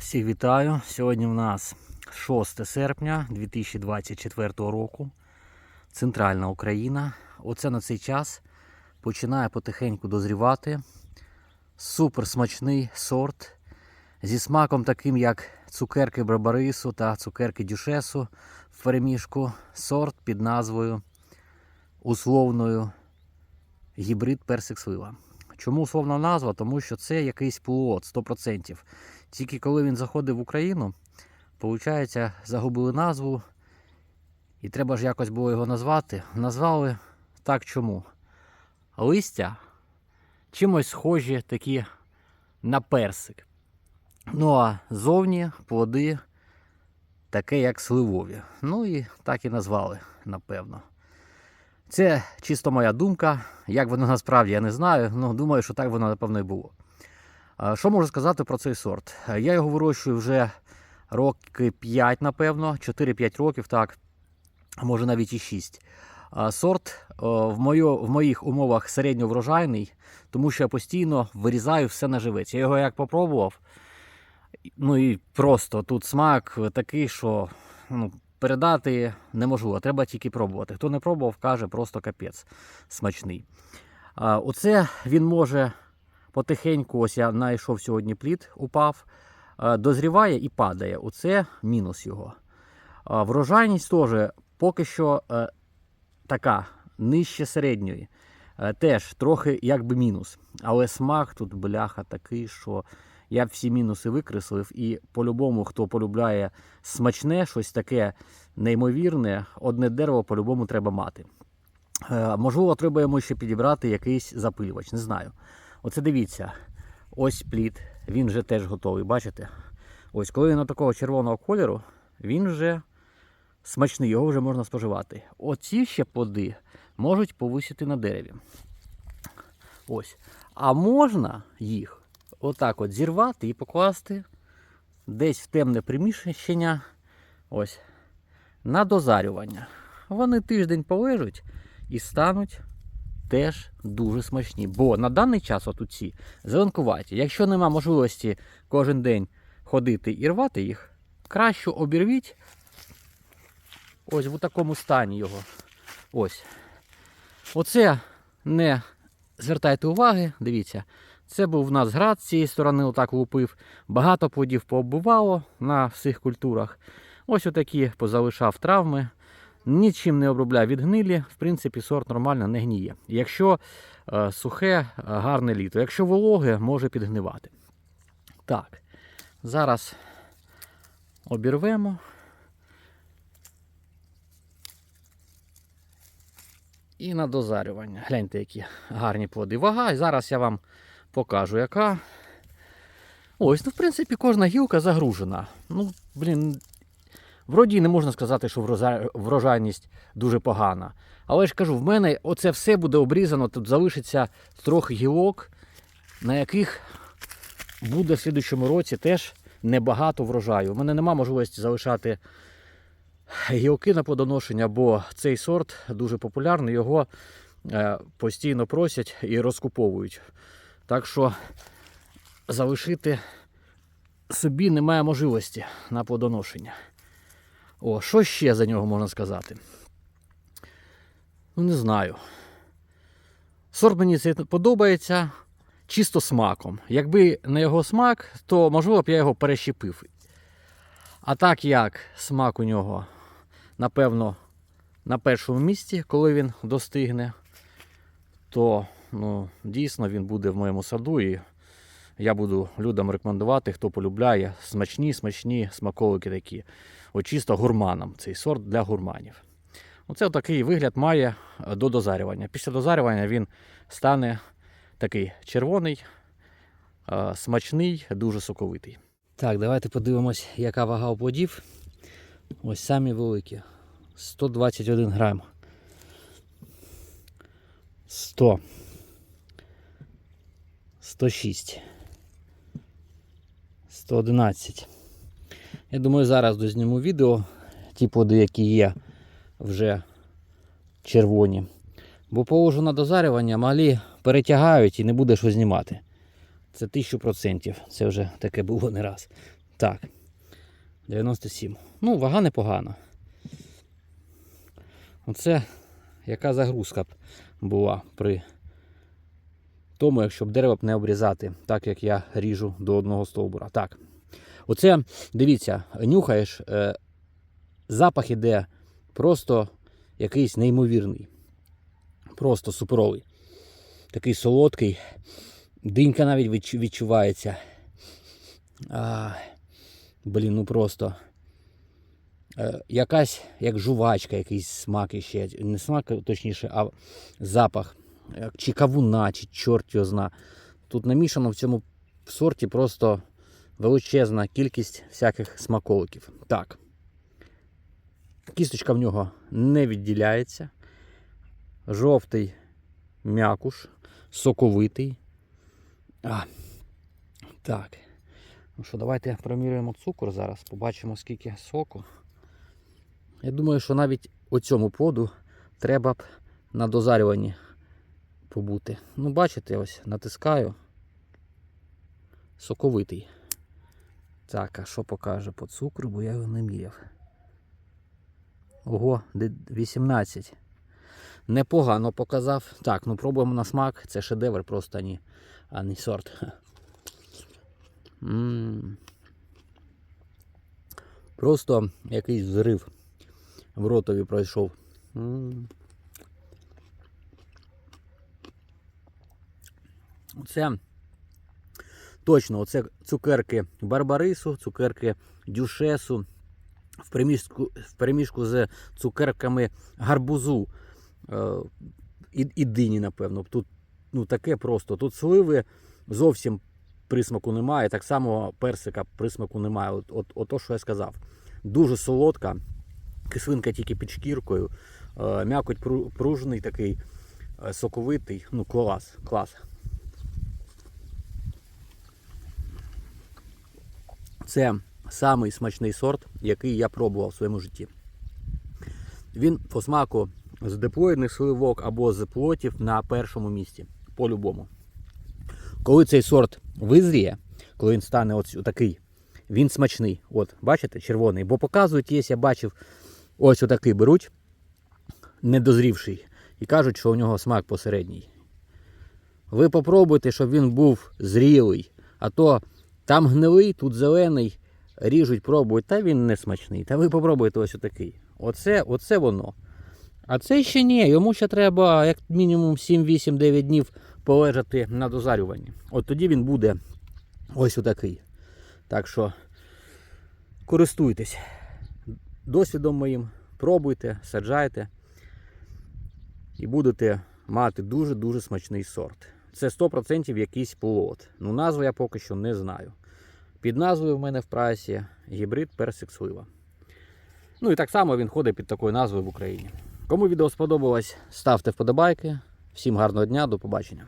Всіх вітаю. Сьогодні в нас 6 серпня 2024 року. Центральна Україна. Оце на цей час починає потихеньку дозрівати. Супер смачний сорт зі смаком таким, як цукерки Барбарису та цукерки Дюшесу в переміжку. Сорт під назвою условною гібрид персик слива. Чому условна назва? Тому що це якийсь полуот 100%. Тільки коли він заходив в Україну, виходить, загубили назву, і треба ж якось було його назвати. Назвали так чому? Листя чимось схожі такі на персик. Ну а зовні плоди таке, як сливові. Ну і так і назвали, напевно. Це чисто моя думка. Як воно насправді, я не знаю. Ну, думаю, що так воно напевно і було. А, Що можу сказати про цей сорт? Е, Я його вирощую вже роки 5, напевно, 4-5 років, так, може навіть і 6. Сорт в, мою, в моїх умовах середньоврожайний, тому що я постійно вирізаю все на живець. Я його як попробував. Ну і просто тут смак такий, що ну, передати неможливо, треба тільки пробувати. Хто не пробував, каже, просто капець смачний. Оце він може потихеньку, ось я знайшов сьогодні плід, упав, е, дозріває і падає. Оце мінус його. Врожайність теж поки що е, така, нижче середньої. Е, Теж трохи якби мінус. Але смак тут бляха такий, що я всі мінуси викреслив. І по-любому, хто полюбляє смачне, щось таке неймовірне, одне дерево по-любому треба мати. Е, Можливо, треба йому ще підібрати якийсь запилювач, не знаю. Оце дивіться, ось плід, він вже теж готовий, бачите? Ось, коли він такого червоного кольору, він вже смачний, його вже можна споживати. Оці ще плоди можуть повисіти на дереві. Ось. А можна їх отак от зірвати і покласти десь в темне приміщення. Ось. На дозарювання. Вони тиждень полежать і стануть теж дуже смачні. Бо на даний час от ці зеленкуваті. Якщо нема можливості кожен день ходити і рвати їх, краще обірвіть ось в такому стані його. Ось. Оце не звертайте уваги, дивіться. Це був у нас град з цієї сторони, отак лупив. Багато плодів пооббивало на всіх культурах. Ось отакі позалишав травми. Нічим не обробляв від гнилі, в принципі, сорт нормально не гніє. Якщо е, сухе, е, гарне літо. Якщо вологе, може підгнивати. Так, зараз обірвемо. І на дозарювання. Гляньте, які гарні плоди. Вага. І зараз я вам покажу, яка. Ось, ну, в принципі, кожна гілка загружена. Ну, блін, Вроді не можна сказати, що врожайність дуже погана. Але ж кажу, в мене оце все буде обрізано, тут залишиться трохи гілок, на яких буде в слідчому році теж небагато врожаю. У мене нема можливості залишати гілки на плодоношення, бо цей сорт дуже популярний, його е, постійно просять і розкуповують. Так що залишити собі немає можливості на плодоношення. О, що ще за нього можна сказати? Ну, не знаю. Сорт мені це подобається чисто смаком. Якби не його смак, то можливо б я його перещепив. А так як смак у нього, напевно, на першому місці, коли він достигне, то ну, дійсно він буде в моєму саду. І я буду людям рекомендувати, хто полюбляє смачні, смачні смаколики такі. От чисто гурманам. Цей сорт для гурманів. Оце такий вигляд має е, до дозарювання. Після дозарювання він стане такий червоний, е, смачний, дуже соковитий. Так, давайте подивимось, яка вага у плодів. Ось самі великі. 121 грам. 100. 106. 111. Я думаю, зараз дозніму відео, ті плоди, які є вже червоні. Бо положу на дозарювання, малі перетягають і не буде що знімати. Це 1000%. Це вже таке було не раз. Так. 97. Ну, вага непогана. Оце яка загрузка б була при тому, якщо б дерево б не обрізати, так як я ріжу до одного стовбура. Так. Оце, дивіться, нюхаєш, е, запах іде просто якийсь неймовірний. Просто суперовий. Такий солодкий. Динька навіть відчувається. А, блін, ну просто. Е, якась як жувачка, якийсь смак іще. Не смак, точніше, а запах. Чи кавуна, чи чорт його зна. Тут намішано в цьому сорті просто величезна кількість всяких смаколиків. Так. Кісточка в нього не відділяється. Жовтий м'якуш, соковитий. А, так. Ну що, давайте проміряємо цукор зараз, побачимо, скільки соку. Я думаю, що навіть оцьому плоду треба б на дозарюванні побути. Ну, бачите, ось натискаю. Соковитий. Так, а що покаже по цукру, бо я його не міряв. Ого, де 18. Непогано показав. Так, ну пробуємо на смак. Це шедевр просто ні, а не сорт. М. Просто якийсь взрив в ротові пройшов. М. Це точно оце цукерки барбарису, цукерки дюшесу в переміжку, в переміжку з цукерками гарбузу е, і, і дині, напевно. Тут ну, таке просто. Тут сливи зовсім присмаку немає, так само персика присмаку немає. От, от, от то, що я сказав. Дуже солодка, кислинка тільки під шкіркою, е, м'якоть пружний такий, е, соковитий. Ну, клас, клас. Це самий смачний сорт, який я пробував в своєму житті. Він по смаку з диплоїдних сливок або з плотів на першому місці. По-любому. Коли цей сорт визріє, коли він стане ось такий, він смачний. От, бачите, червоний. Бо показують, є, я бачив, ось отакий беруть, недозрівший, і кажуть, що у нього смак посередній. Ви попробуйте, щоб він був зрілий, а то там гнилий, тут зелений, ріжуть, пробують, та він не смачний. Та ви попробуйте ось отакий. Оце, оце воно. А це ще ні, йому ще треба як мінімум 7, 8, 9 днів полежати на дозарюванні. От тоді він буде ось отакий. Так що користуйтесь досвідом моїм, пробуйте, саджайте і будете мати дуже-дуже смачний сорт. Це 100% якийсь плод. Ну, назву я поки що не знаю. Під назвою в мене в прайсі гібрид персик слива. Ну і так само він ходить під такою назвою в Україні. Кому відео сподобалось, ставте вподобайки. Всім гарного дня, до побачення.